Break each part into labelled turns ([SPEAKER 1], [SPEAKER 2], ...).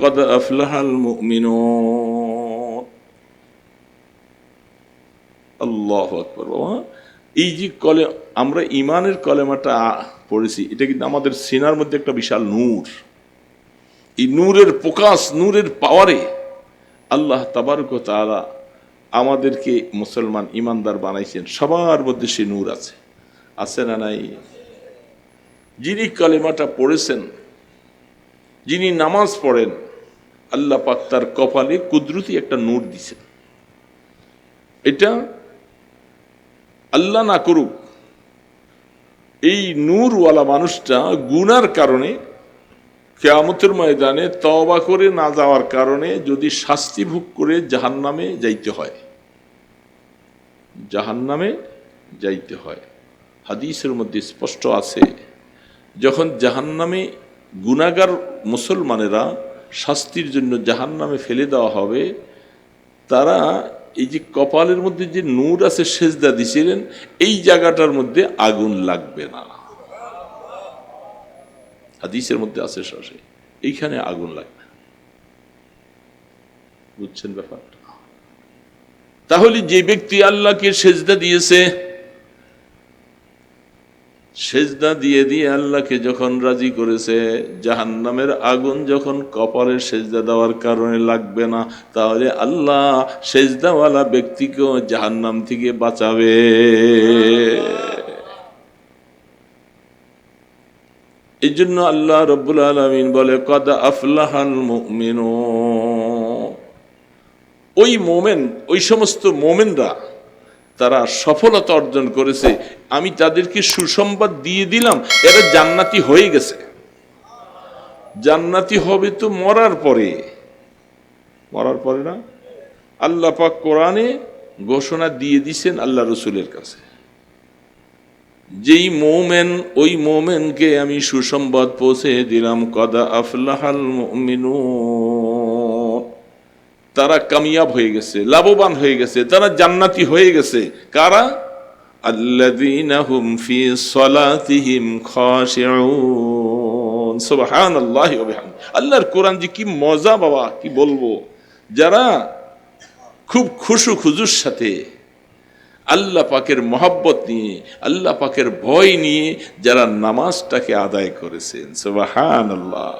[SPEAKER 1] قد أفلح المؤمنون আল্লাহ আকবর বাবা এই যে কলে আমরা ইমানের কলেমাটা পড়েছি এটা কিন্তু আমাদের সিনার মধ্যে একটা বিশাল নূর এই নূরের প্রকাশ নূরের পাওয়ারে আল্লাহ তাবারক তাআলা আমাদেরকে মুসলমান ইমানদার বানাইছেন সবার মধ্যে সে নূর আছে আছে না নাই যিনি কলেমাটা পড়েছেন যিনি নামাজ পড়েন আল্লাহ পাক তার কপালে কুদরতি একটা নূর দিছেন। এটা আল্লাহ না করুক, এই নূরওয়ালা মানুষটা গুনার কারণে কেয়ামতের ময়দানে তওবা করে না যাওয়ার কারণে যদি শাস্তি ভোগ করে জাহান্নামে যাইতে হয়। জাহান্নামে যাইতে হয়। হাদিসের মধ্যে স্পষ্ট আছে, যখন জাহান্নামে গুনাগার মুসলমানেরা শাস্তির জন্য জাহান্নামে ফেলে দেওয়া হবে, তারা এই যে কপালের মধ্যে যে নূর আছে, সেজদা দিছিলেন, এই জায়গাটার মধ্যে আগুন লাগবে না হাদিসের মধ্যে আছে শাসে এইখানে আগুন লাগবে। বুঝছেন ব্যাপারটা তাহলে যে ব্যক্তি আল্লাহকে সেজদা দিয়েছে সেজদা দিয়ে দিয়ে আল্লাহকে যখন রাজি করেছে, জাহান্নামের আগুন যখন কপালে সেজদা দেওয়ার কারণে লাগবে না, তাহলে আল্লাহ সেজদাওয়ালা ব্যক্তিকেও জাহান্নাম থেকে বাঁচাবে। এই জন্য আল্লাহ রব্বুল আলমিন বলে, কদা আফলাহাল মুমিনু ওই মোমেন, ওই সমস্ত মোমেনরা তারা সফলতা অর্জন করেছে, আমি তাদেরকে সুসংবাদ দিয়ে দিলাম, এরা জান্নাতি হয়ে গেছে। জান্নাতি হবে তো মরার পরে। মরার পরে না? আল্লাহ পাক কোরআনে ঘোষণা দিয়ে দিছেন আল্লাহ রসুলের কাছে। যেই মোমেন, ওই মোমেনকে আমি সুসংবাদ পৌঁছে দিলাম, কদা আফলাহাল মুমিনুন। তারা কামিয়াব হয়ে গেছে, লাভবান হয়ে গেছে, তারা জান্নাতি হয়ে গেছে। কারা? আল্লাহর কোরআন যে কি মজা বাবা, কি বলব? যারা খুব খুশু খুজুর সাথে আল্লাহ পাকের মহাব্বত নিয়ে, আল্লাহ পাকের ভয় নিয়ে যারা নামাজটাকে আদায় করেছেন, সুবহানাল্লাহ।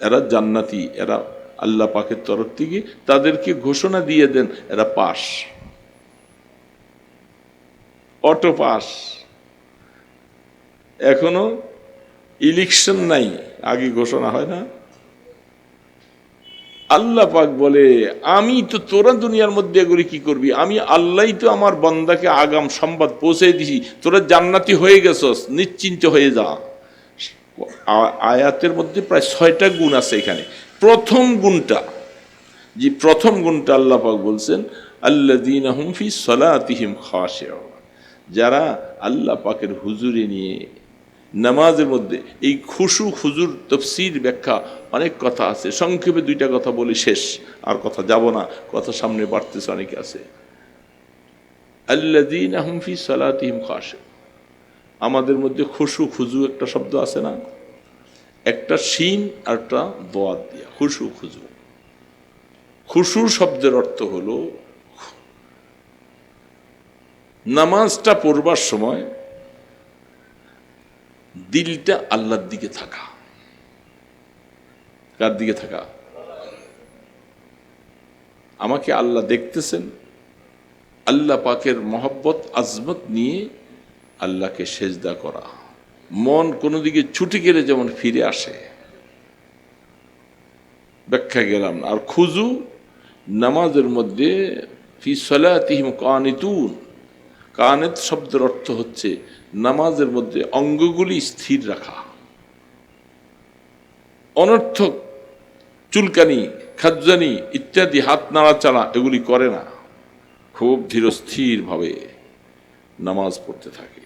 [SPEAKER 1] এরা জান্নাতি, এরা আল্লাহ পাকের তরফ থেকে তাদেরকে ঘোষণা দিয়ে দেন, এরা পাস। Auto pass. এখনও ইলেকশন নাই, আগে ঘোষণা হয় না। আল্লাহ পাক বলে, আমি তো তোরা দুনিয়ার মধ্যে এগুলি কি করবি? আমি আল্লাহ তো আমার বন্দাকে আগাম সংবাদ পৌঁছে দিছি। তোরা জান্নাতি হয়ে গেছস, নিশ্চিন্ত হয়ে যা। আয়াতের মধ্যে প্রায় ছয়টা গুণ আছে এখানে। প্রথম গুণটা। যে প্রথম গুণটা আল্লাহ পাক বলছেন আল্লাদিন হুমফি সলাতিহিম খাশিউন। যারা আল্লাহ পাকের হুজুরে নিয়ে নামাজের মধ্যে এই খুশু খুজুর তফসির ব্যাখ্যা অনেক কথা আছে। সংক্ষেপে দুইটা কথা বলি শেষ, আর কথা যাব না, কথা সামনে বাড়তেছে, অনেকে আছে। আল্লাদিন হুমফি সলাতিহিম খাশিউন। আমাদের মধ্যে খুশু খুজু একটা শব্দ আছে না? একটা শিন আর একটা দোয়াত দিয়া খুশু খুজু। খুশু শব্দের অর্থ হলো নামাজটা পড়বার সময় দিলটা আল্লাহর দিকে থাকা। কার দিকে থাকা? আমাকে আল্লাহ দেখতেছেন, আল্লাহ পাকের মহব্বত, আজমত নিয়ে আল্লাহকে সেজদা করা। মন কোনো দিকে ছুটে গেলে যেমন ফিরে আসে। ব্যাখ্যা গেলাম। আর খুজু নামাজের মধ্যে ফি সলাতিহিম কানিতুন। কানেত শব্দের অর্থ হচ্ছে নামাজের মধ্যে অঙ্গগুলি স্থির রাখা। অনর্থক চুলকানি, খাজ্জানি ইত্যাদি হাত নাড়াচাড়া এগুলি করে না। খুব ধীরস্থিরভাবে নামাজ পড়তে থাকে।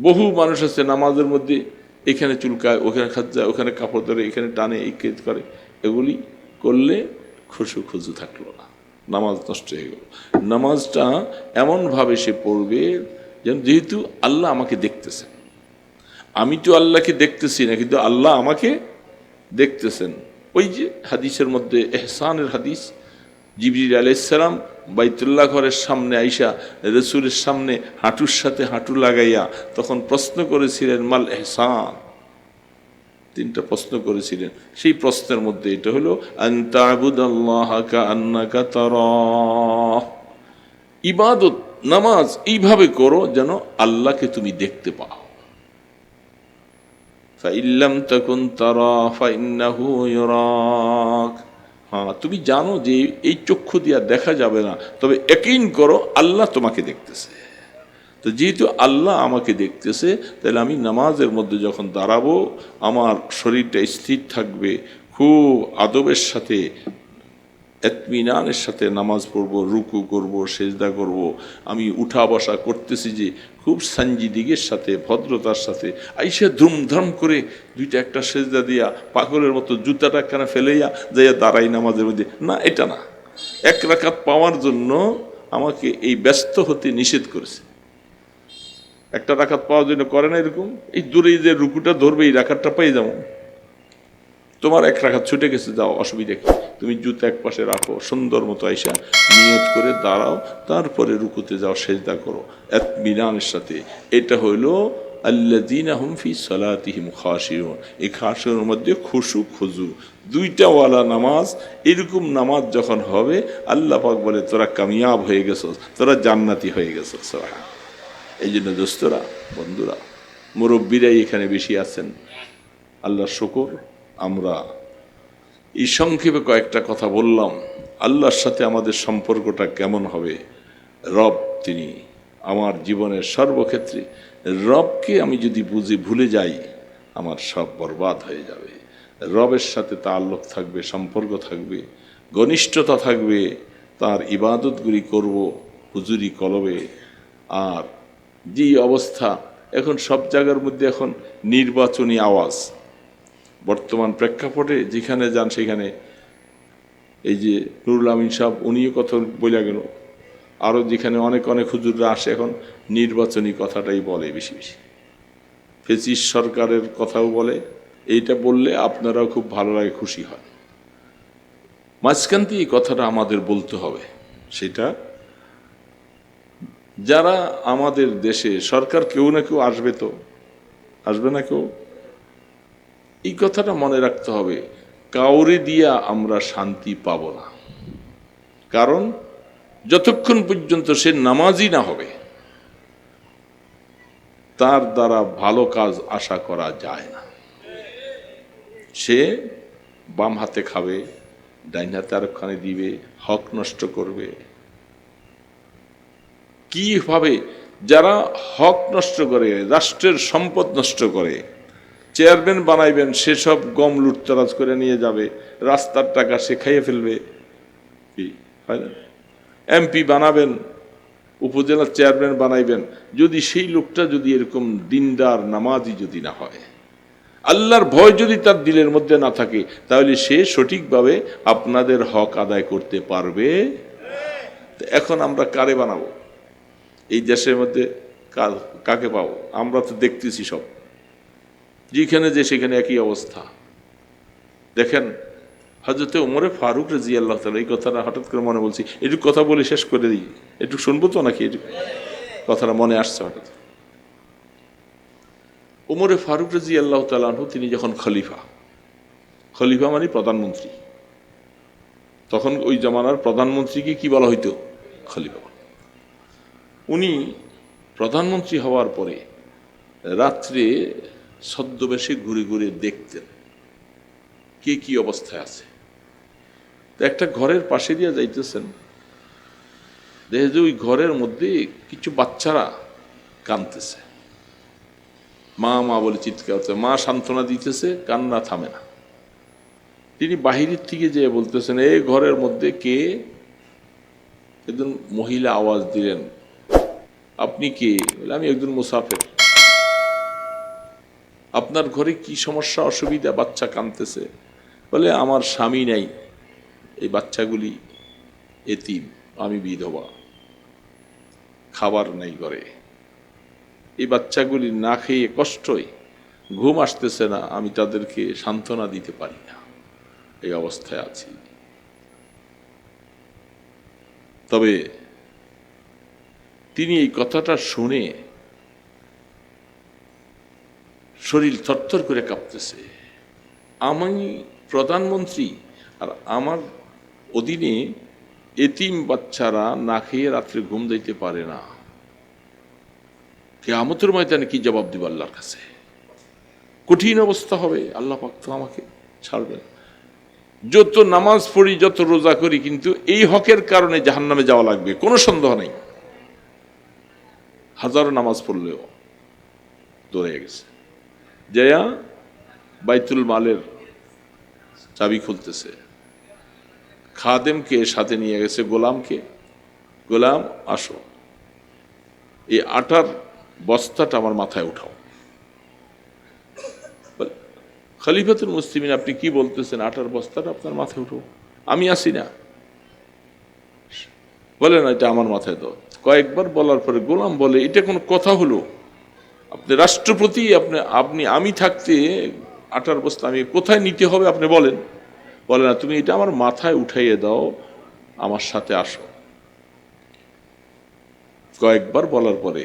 [SPEAKER 1] বহু মানুষ আছে নামাজের মধ্যে, এখানে চুলকায়, ওখানে খাজ্জায়, ওখানে কাপড় ধরে, এখানে টানে, এই করে। এগুলি করলে খুশু খুজু থাকল না। নামাজ নষ্ট হয়ে গেল। নামাজটা এমনভাবে সে পড়বে যেন, যেহেতু আল্লাহ আমাকে দেখতেছেন। আমি তো আল্লাহকে দেখতেছি না, কিন্তু আল্লাহ আমাকে দেখতেছেন। ওই যে হাদিসের মধ্যে, এহসানের হাদিস, জিবরিল আলাইসালাম বাইতুল্লাহ ঘরের সামনে আইসা রসুলের সামনে হাঁটুর সাথে হাঁটু লাগাইয়া তখন প্রশ্ন করেছিলেন, মাল এহসান তিনটা প্রশ্ন করেছিলেন। সেই প্রশ্নের মধ্যে এটা হলো ইবাদত, নামাজ এইভাবে করো যেন আল্লাহকে তুমি দেখতে পাও। ফাইল্লাম তখন তারা, ফাইন্নাহু ইউরাক হ্যাঁ তুমি জানো যে এই চক্ষু দিয়া দেখা যাবে না, তবে একইন করো আল্লাহ তোমাকে দেখতেছে। তো যেহেতু আল্লাহ আমাকে দেখতেছে, তাহলে আমি নামাজের মধ্যে যখন দাঁড়াবো, আমার শরীরটা স্থির থাকবে, খুব আদবের সাথে এতমিনানের সাথে নামাজ পড়ব, রুকু করব, সেজদা করব, আমি উঠা বসা করতেছি যে খুব সঞ্জিদিগের সাথে, ভদ্রতার সাথে, আইসে ধুমধাম করে দুইটা একটা সেজদা দিয়া পাগলের মতো জুতাটা কেন ফেলেইয়া যাইয়া দাঁড়াই নামাজের মধ্যে। না, এটা না। এক রাখাত পাওয়ার জন্য আমাকে এই ব্যস্ত হতে নিষেধ করেছে। একটা রাখাত পাওয়ার জন্য করে না এরকম? এই দূরে যে রুকুটা ধরবে, এই রাখাতটা পেয়ে যাব। তোমার এক রাখা ছুটে গেছে, যাও, অসুবিধা কি? তুমি জুতো এক পাশে রাখো, সুন্দর মতো আইসা নিয়ত করে দাঁড়াও, তারপরে রুকুতে যাও, সেজদা করো। এক মিনানের সাথে। এটা হইল আল্লাদিন হুমফি সলাতিহিম খাসিউন এই খাসিউর মধ্যে খুশু, খুজু। দুইটা ওয়ালা নামাজ, এরকম নামাজ যখন হবে, আল্লাহ পাক বলে, তোরা কামিয়াব হয়ে গেছস, তোরা জান্নাতি হয়ে গেছস। এই জন্য দোস্তরা, বন্ধুরা, মুরব্বীরাই এখানে বেশি আছেন। আল্লাহ শকর। আমরা। এই সংক্ষেপে কয়েকটা কথা বললাম। আল্লাহর সাথে আমাদের সম্পর্কটা কেমন হবে? রব তিনি আমার জীবনের সর্বক্ষেত্রে। রবকে আমি যদি বুঝে ভুলে যাই, আমার সব বরবাদ হয়ে যাবে। রবের সাথে তাল্লুক থাকবে, সম্পর্ক থাকবে, ঘনিষ্ঠতা থাকবে, তার ইবাদতগুলি করব, হুজুরি কলবে। আর যেই অবস্থা, এখন সব জায়গার মধ্যে এখন নির্বাচনী আওয়াজ। বর্তমান প্রেক্ষাপটে যেখানে যান সেখানে এই যে নুরুল আমিন সাহেব, উনিও কথা বলে গেল। আরও যেখানে অনেক অনেক হুজুররা আসে এখন, নির্বাচনী কথাটাই বলে বেশি বেশি। ফেসিস সরকারের কথাও বলে। এইটা বললে আপনারাও খুব ভালো লাগে, খুশি হয়। মাঝখান দিয়ে এই কথাটা আমাদের বলতে হবে। সেটা যারা আমাদের দেশে সরকার কেউ না কেউ আসবে তো। আসবে না কেউ? এই কথাটা মনে রাখতে হবে, কাউরে দিয়া আমরা শান্তি পাব না। কারণ যতক্ষণ পর্যন্ত সে নামাজি না হবে, তার দ্বারা ভালো কাজ আশা করা যায় না। সে বাম হাতে খাবে, ডাইন হাতে আরেকখানে দিবে, হক নষ্ট করবে। কীভাবে? যারা হক নষ্ট করে, রাষ্ট্রের সম্পদ নষ্ট করে চেয়ারম্যান বানাইবেন, সেসব গম লুটতরাজ করে নিয়ে যাবে, রাস্তার টাকা সে খাইয়ে ফেলবে। হয় না? এমপি বানাবেন উপজেলার চেয়ারম্যান বানাইবেন, যদি সেই লোকটা যদি এরকম দিনদার, নামাজি যদি না হয়। আল্লাহর ভয় যদি তার দিলের মধ্যে না থাকে, তাহলে সে সঠিকভাবে আপনাদের হক আদায় করতে পারবে। এখন আমরা কারে বানাবো? এই দেশের মধ্যে কাকে পাবো? আমরা তো দেখতেছি সব। যেখানে যে সেখানে একই অবস্থা। দেখেন হজরতে উমরে ফারুক রাজি আল্লাহ তালা এই কথাটা হঠাৎ করে মনে বলছি, একটু কথা বলে শেষ করে দিই। একটু শুনব তো নাকি? একটু কথাটা মনে আসছে হঠাৎ। উমরে ফারুক রাজি আল্লাহ তালাহু তিনি যখন খলিফা খলিফা মানে প্রধানমন্ত্রী। তখন ওই জমানার প্রধানমন্ত্রীকে কি বলা হইতো? খলিফা উনি প্রধানমন্ত্রী হওয়ার পরে রাত্রে ছদ্মবেশে ঘুরে ঘুরে দেখতেন। কে কি অবস্থায় আছে? তো একটা ঘরের পাশে দিয়ে যাইতেছেন। দেখে যে ওই ঘরের মধ্যে কিছু বাচ্চারা কানতেছে। মা মা বলে চিৎকার হচ্ছে। মা সান্ত্বনা দিতেছে, কান্না থামে না। তিনি বাহিরের থেকে যেয়ে বলতেছেন এই ঘরের মধ্যে কে? একজন মহিলা আওয়াজ দিলেন, আপনি কে? বলে, আমি একজন মুসাফের। আপনার ঘরে কি সমস্যা, অসুবিধা? বাচ্চা কানতেছে বলে, আমার স্বামী নাই। এই বাচ্চাগুলি এতিম, আমি বিধবা। খাবার নেই ঘরে। এই বাচ্চাগুলি না খেয়ে কষ্টই। ঘুম আসতেছে না, আমি তাদেরকে সান্ত্বনা দিতে পারি না। এই অবস্থায় আছি। তবে তিনি এই কথাটা শুনে শরীর থরথর করে কাঁপতেছে। আমি প্রধানমন্ত্রী আর আমার অধীনে এতিম বাচ্চারা না খেয়ে রাত্রে ঘুম দিতে পারে না। কে কেয়ামতের ময়দানে কি জবাব দিব আল্লাহর কাছে? কঠিন অবস্থা হবে, আল্লাহ পাক তো আমাকে ছাড়বেন। যত নামাজ পড়ি, যত রোজা করি, কিন্তু এই হকের কারণে জাহান্নামে যাওয়া লাগবে, কোনো সন্দেহ নেই। হাজারো নামাজ পড়লেও দৌড়ে গেছে। জয়া বাইতুল মালের চাবি খুলতেছে। খাদেমকে সাথে নিয়ে গেছে, গোলামকে। গোলাম, আসো। এই আটার বস্তাটা আমার মাথায় উঠাও। খলিফাতুল মুসলিমিন, আপনি কি বলতেছেন? আটার বস্তাটা আপনার মাথায় উঠো আমি আসি না। বলে, না, এটা আমার মাথায় দাও। কয়েকবার বলার পরে গোলাম বলে, এটা কোনো কথা হলো? আপনি রাষ্ট্রপতি, আপনি আপনি, আমি থাকতে আটার বস্তা আমি কোথায় নিতে হবে আপনি বলেন। বলে, না, তুমি এটা আমার মাথায় উঠাইয়ে দাও, আমার সাথে আসো। কয়েকবার বলার পরে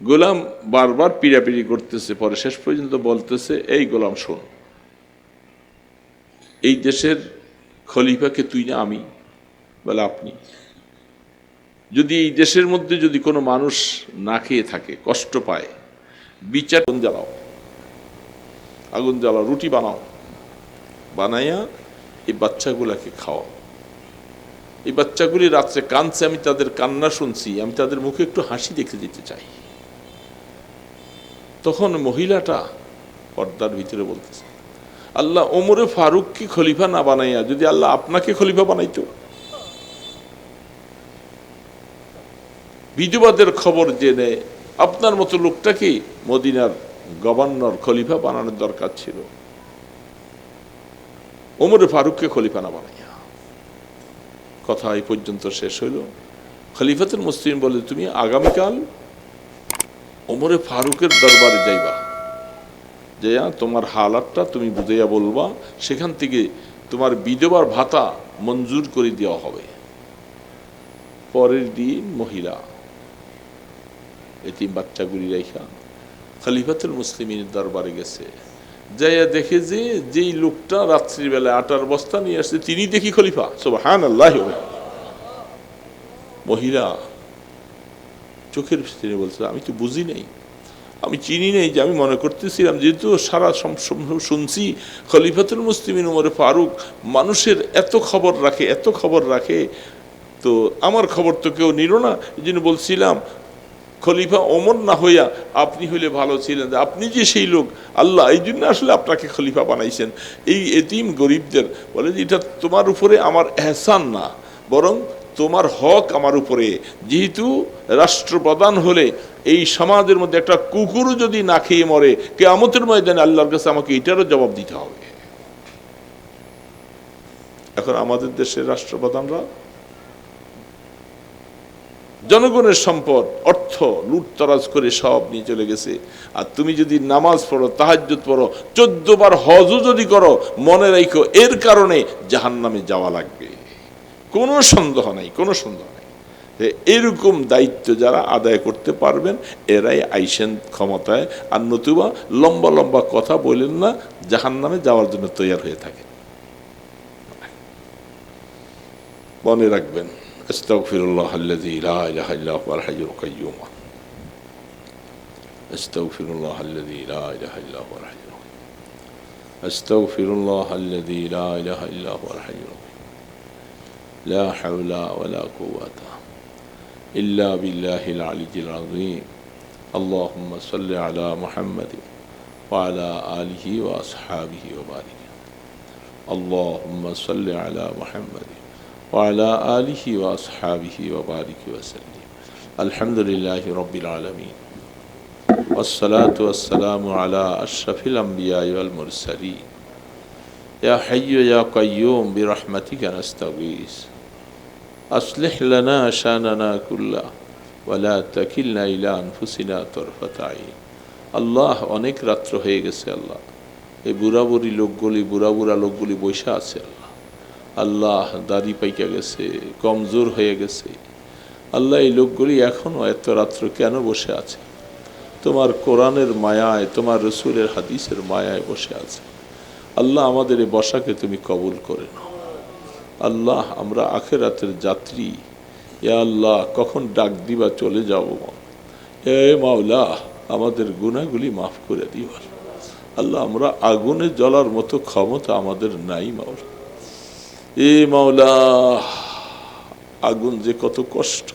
[SPEAKER 1] গোলাম বারবার পিড়াপিড়ি করতেছে, পরে শেষ পর্যন্ত বলতেছে, এই গোলাম, শোন, এই দেশের খলিফাকে তুই না আমি, বলে আপনি। যদি এই দেশের মধ্যে যদি কোনো মানুষ না খেয়ে থাকে, কষ্ট পায়, বিচার আগুন জ্বালাও আগুন জ্বালাও, রুটি বানাও, বানাইয়া এই বাচ্চাগুলাকে খাওয়াও। এই বাচ্চাগুলি রাত্রে কাঁদছে, আমি তাদের কান্না শুনছি, আমি তাদের মুখে একটু হাসি দেখতে দিতে চাই। তখন মহিলাটা পর্দার ভিতরে বলতেছে, আল্লাহ ওমরে ফারুককে খলিফা না বানাইয়া, যদি আল্লাহ আপনাকে খলিফা বানাইতো? বিধবাদের খবর জেনে আপনার মতো লোকটাকে মদিনার গভর্নর খলিফা বানানোর দরকার ছিল? ওমরে ফারুককে খলিফা না বানাইয়া কথা এই পর্যন্ত শেষ হইল। খলিফাতুল মুসলিম বলে, তুমি আগামীকাল ওমরে ফারুকের দরবারে যাইবা। যাইয়া তোমার হালাতটা তুমি বুঝাইয়া বলবা, সেখান থেকে তোমার বিধবার ভাতা মঞ্জুর করে দেওয়া হবে। পরের দিন মহিলা এতিম বাচ্চাগুলি রেখা। খলিফাতুল মুসলিমের দরবারে গেছে। যাইয়া দেখে যে যেই লোকটা রাত্রিবেলা আটার বস্তা নিয়ে আসছে, তিনি দেখি খলিফা। সব হান আল্লাহ মহিলা চোখের ভিতরে বলছে, আমি তো বুঝি নাই। আমি চিনি নেই যে আমি মনে করতেছিলাম, যেহেতু সারা শুনছি খলিফাতুল মুসলিমিন উমরে ফারুক মানুষের এত খবর রাখে, এত খবর রাখে। তো আমার খবর তো কেউ নিল না। এই জন্য বলছিলাম খলিফা ওমর না হইয়া আপনি হইলে ভালো ছিলেন। আপনি যে সেই লোক, আল্লাহ, এই জন্য আসলে আপনাকে খলিফা বানাইছেন। এই এতিম গরিবদের বলে যে, এটা তোমার উপরে আমার এহসান না, বরং তোমার হক আমার উপরে। যেহেতু রাষ্ট্রপ্রধান হলে এই সমাজের মধ্যে একটা কুকুরও যদি না খেয়ে মরে কে আমতের ময়দানে আল্লাহর কাছে আমাকে এটারও জবাব দিতে হবে। এখন আমাদের দেশের রাষ্ট্রপ্রধানরা জনগণের সম্পদ, অর্থ লুটতরাজ করে সব নিয়ে চলে গেছে। আর তুমি যদি নামাজ পড়ো, তাহাজ্জুদ পড়ো চোদ্দ বার হজও যদি করো, মনে রাখো এর কারণে জাহান্নামে যাওয়া লাগবে। কোনো সন্দেহ নাই, কোনো সন্দেহ নাই। এরকম দায়িত্ব যারা আদায় করতে পারবেন, এরাই আইসেন ক্ষমতায়। আর নতুবা লম্বা লম্বা কথা বলেন না, জাহান্নামে যাওয়ার জন্য তৈরি হয়ে থাকে মনে রাখবেন। أستغفر الله الذي لا إله إلا هو الحي القيوم. أستغفر الله الذي لا إله إلا هو الحي القيوم. أستغفر الله الذي لا إله إلا هو الحي القيوم. لا حول ولا قوة إلا بالله العلي العظيم. اللهم صل على محمد وعلى آله وأصحابه وبارك. اللهم صل على محمد وعلى آله وأصحابه وبارك وسلم الحمد لله رب العالمين والصلاة والسلام على أشرف الأنبياء والمرسلين يا حي يا قيوم برحمتك نستغيث أصلح لنا شاننا كله ولا تكلنا إلى أنفسنا طرفة عين আল্লাহ অনেক রাত্র হয়ে গেছে আল্লাহ এই বুড়া বুড়ি লোকগুলি বুড়া বুড়া লোকগুলি বৈশা আছে আল্লাহ আল্লাহ দাড়ি পাইকা গেছে, কমজোর হয়ে গেছে। আল্লাহ এই লোকগুলি এখনও এত রাত্র কেন বসে আছে? তোমার কোরআনের মায়ায়, তোমার রসুলের হাদিসের মায়ায় বসে আছে। আল্লাহ আমাদের এই বসাকে তুমি কবুল করে নাও। আল্লাহ, আমরা আখেরাতের যাত্রী। এ আল্লাহ, কখন ডাক দিবা চলে যাব এ মাওলা, আমাদের গুণাগুলি মাফ করে দিও। আল্লাহ, আমরা আগুনে জ্বলার মতো ক্ষমতা আমাদের নাই মাওলা। এ মাওলা, আগুন যে কত কষ্ট,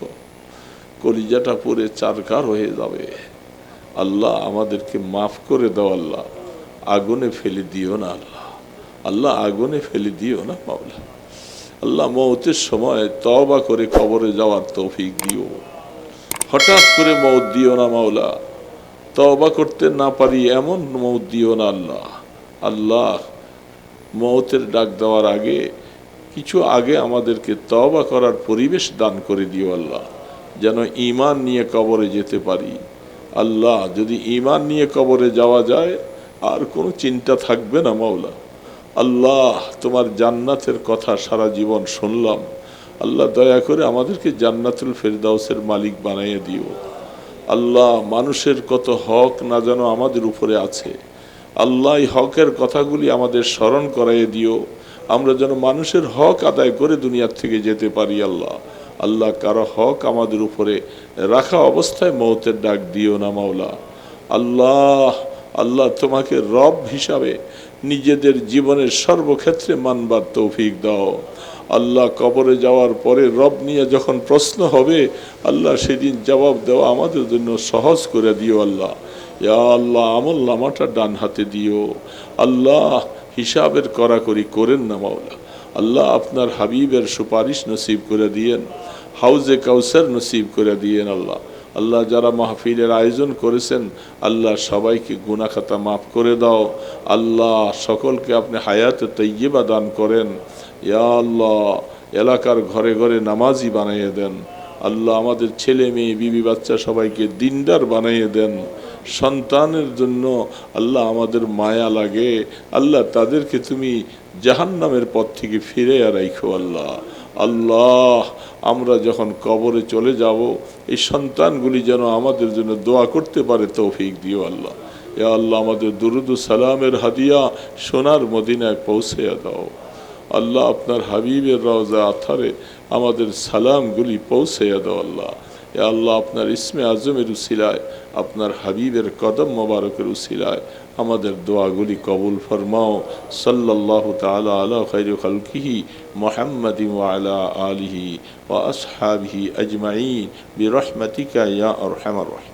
[SPEAKER 1] কলিজাটা পরে চারকার হয়ে যাবে। আল্লাহ আমাদেরকে মাফ করে দাও আল্লাহ, আগুনে ফেলে দিও না আল্লাহ। আল্লাহ আগুনে ফেলে দিও না মাওলা। আল্লাহ মৌতের সময় তবা করে কবরে যাওয়ার তৌফিক দিও। হঠাৎ করে মৌত দিও না মাওলা। তবা করতে না পারি এমন মৌত দিও না আল্লাহ। আল্লাহ মৌতের ডাক দেওয়ার আগে কিছু আগে আমাদেরকে তবা করার পরিবেশ দান করে দিও আল্লাহ, যেন ইমান নিয়ে কবরে যেতে পারি। আল্লাহ, যদি ইমান নিয়ে কবরে যাওয়া যায়, আর কোনো চিন্তা থাকবে না মাওলা। আল্লাহ, তোমার জান্নাতের কথা সারা জীবন শুনলাম। আল্লাহ, দয়া করে আমাদেরকে জান্নাতুল ফেরদাউসের মালিক বানাইয়ে দিও। আল্লাহ, মানুষের কত হক না যেন আমাদের উপরে আছে। আল্লাহ হকের কথাগুলি আমাদের স্মরণ করাইয়ে দিও। আমরা যেন মানুষের হক আদায় করে দুনিয়ার থেকে যেতে পারি, আল্লাহ। আল্লাহ, কারও হক আমাদের উপরে রাখা অবস্থায় মৌতের ডাক দিও না, মাওলা। আল্লাহ আল্লাহ তোমাকে রব হিসাবে নিজেদের জীবনের সর্বক্ষেত্রে মানবার তৌফিক দাও। আল্লাহ, কবরে যাওয়ার পরে রব নিয়ে যখন প্রশ্ন হবে, আল্লাহ সেদিন জবাব দেওয়া আমাদের জন্য সহজ করে দিও, আল্লাহ। ইয়া আল্লাহ, আমল নামাটা ডান হাতে দিও। আল্লাহ হিসাবের করাকরি করেন না মাওলা। আল্লাহ আপনার হাবিবের সুপারিশ নসিব করে দিয়েন, হাউজে কাউসার নসিব করে দিয়েন আল্লাহ। আল্লাহ যারা মাহফিলের আয়োজন করেছেন, আল্লাহ সবাইকে গুনাখাতা মাফ করে দাও। আল্লাহ সকলকে আপনি হায়াতে তৈয়বা দান করেন। ইয়া আল্লাহ, এলাকার ঘরে ঘরে নামাজি বানিয়ে দেন। আল্লাহ আমাদের ছেলে মেয়ে, বিবি, বাচ্চা সবাইকে দিনদার বানিয়ে দেন। সন্তানের জন্য আল্লাহ আমাদের মায়া লাগে। আল্লাহ তাদেরকে তুমি জাহান্নামের পথ থেকে ফিরে রাখো আল্লাহ। আল্লাহ, আমরা যখন কবরে চলে যাব, এই সন্তানগুলি যেন আমাদের জন্য দোয়া করতে পারে তৌফিক দিও আল্লাহ। এ আল্লাহ, আমাদের দুরুদ সালামের হাদিয়া সোনার মদিনায় পৌঁছে দাও। আল্লাহ, আপনার হাবিবের রওজা আথারে আমাদের সালামগুলি পৌঁছে দাও আল্লাহ। এ আল্লাহ আপনার ইসমে আজমের উসিলায় আপনার হাবিবের কদম মোবারকের উসিলায় আমাদের দোয়াগুলি কবুল ফরমাও সাল্লাল্লাহু তাআলা আলা খাইর খালকিহি মুহাম্মাদিন ওয়া আলা আলিহি ওয়া আসহাবিহি আজমাইন বিরহমাতিকা ইয়া আরহামার রাহিম